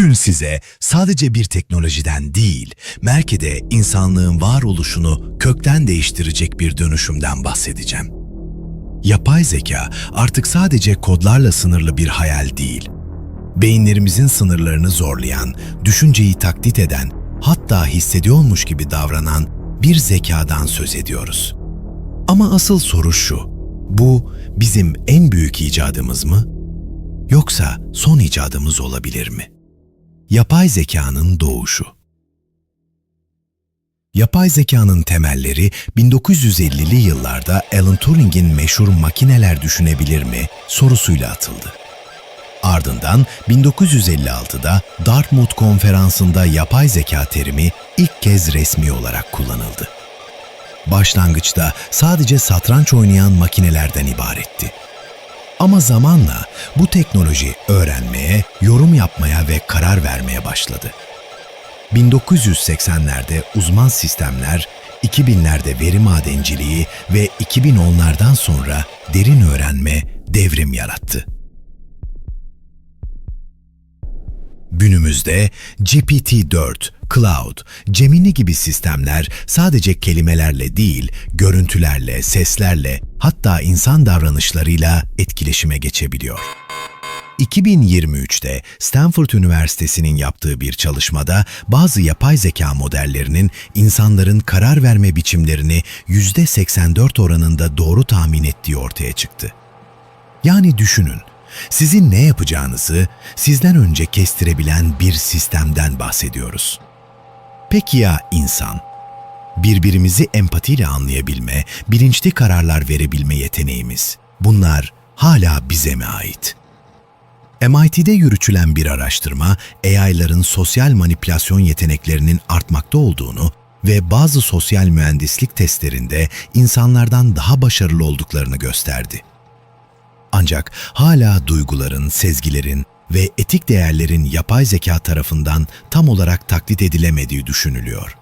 Bugün size sadece bir teknolojiden değil, belki de insanlığın varoluşunu kökten değiştirecek bir dönüşümden bahsedeceğim. Yapay zeka artık sadece kodlarla sınırlı bir hayal değil. Beyinlerimizin sınırlarını zorlayan, düşünceyi taklit eden, hatta hissediyormuş gibi davranan bir zekadan söz ediyoruz. Ama asıl soru şu, bu bizim en büyük icadımız mı? Yoksa son icadımız olabilir mi? Yapay zekanın doğuşu Yapay zekanın temelleri 1950'li yıllarda Alan Turing'in meşhur makineler düşünebilir mi sorusuyla atıldı. Ardından 1956'da Dartmouth konferansında yapay zeka terimi ilk kez resmi olarak kullanıldı. Başlangıçta sadece satranç oynayan makinelerden ibaretti. Ama zamanla bu teknoloji öğrenmeye, yorum yapmaya ve karar vermeye başladı. 1980'lerde uzman sistemler, 2000'lerde veri madenciliği ve 2010'lardan sonra derin öğrenme devrim yarattı. Günümüzde GPT-4, Cloud, Gemini gibi sistemler sadece kelimelerle değil, görüntülerle, seslerle, hatta insan davranışlarıyla etkileşime geçebiliyor. 2023'te Stanford Üniversitesi'nin yaptığı bir çalışmada bazı yapay zeka modellerinin insanların karar verme biçimlerini %84 oranında doğru tahmin ettiği ortaya çıktı. Yani düşünün, sizin ne yapacağınızı sizden önce kestirebilen bir sistemden bahsediyoruz. Peki ya insan? Birbirimizi empatiyle anlayabilme, bilinçli kararlar verebilme yeteneğimiz. Bunlar hala bize mi ait? MIT'de yürütülen bir araştırma, AI'ların sosyal manipülasyon yeteneklerinin artmakta olduğunu ve bazı sosyal mühendislik testlerinde insanlardan daha başarılı olduklarını gösterdi. Ancak hala duyguların, sezgilerin ve etik değerlerin yapay zeka tarafından tam olarak taklit edilemediği düşünülüyor.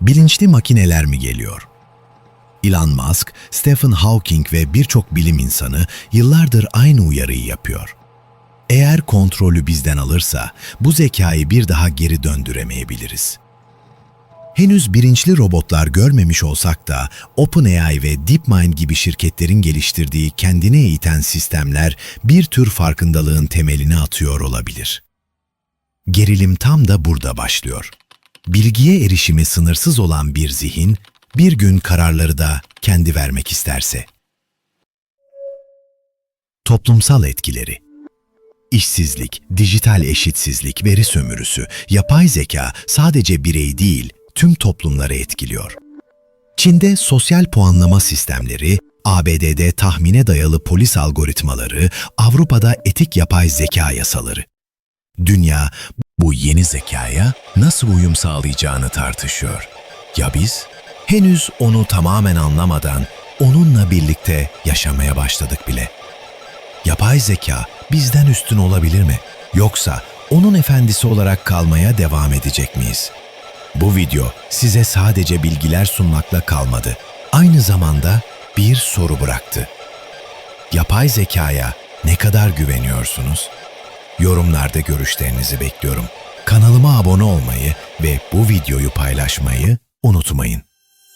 Bilinçli makineler mi geliyor? Elon Musk, Stephen Hawking ve birçok bilim insanı yıllardır aynı uyarıyı yapıyor. Eğer kontrolü bizden alırsa bu zekayı bir daha geri döndüremeyebiliriz. Henüz bilinçli robotlar görmemiş olsak da OpenAI ve DeepMind gibi şirketlerin geliştirdiği kendine eğiten sistemler bir tür farkındalığın temelini atıyor olabilir. Gerilim tam da burada başlıyor. Bilgiye erişimi sınırsız olan bir zihin bir gün kararları da kendi vermek isterse. Toplumsal etkileri İşsizlik, dijital eşitsizlik, veri sömürüsü, yapay zeka sadece birey değil, tüm toplumları etkiliyor. Çin'de sosyal puanlama sistemleri, ABD'de tahmine dayalı polis algoritmaları, Avrupa'da etik yapay zeka yasaları. Dünya bu yeni zekaya nasıl uyum sağlayacağını tartışıyor. Ya biz? Henüz onu tamamen anlamadan onunla birlikte yaşamaya başladık bile. Yapay zeka bizden üstün olabilir mi? Yoksa onun efendisi olarak kalmaya devam edecek miyiz? Bu video size sadece bilgiler sunmakla kalmadı. Aynı zamanda bir soru bıraktı. Yapay zekaya ne kadar güveniyorsunuz? Yorumlarda görüşlerinizi bekliyorum. Kanalıma abone olmayı ve bu videoyu paylaşmayı unutmayın.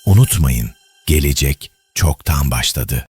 Unutmayın, gelecek çoktan başladı.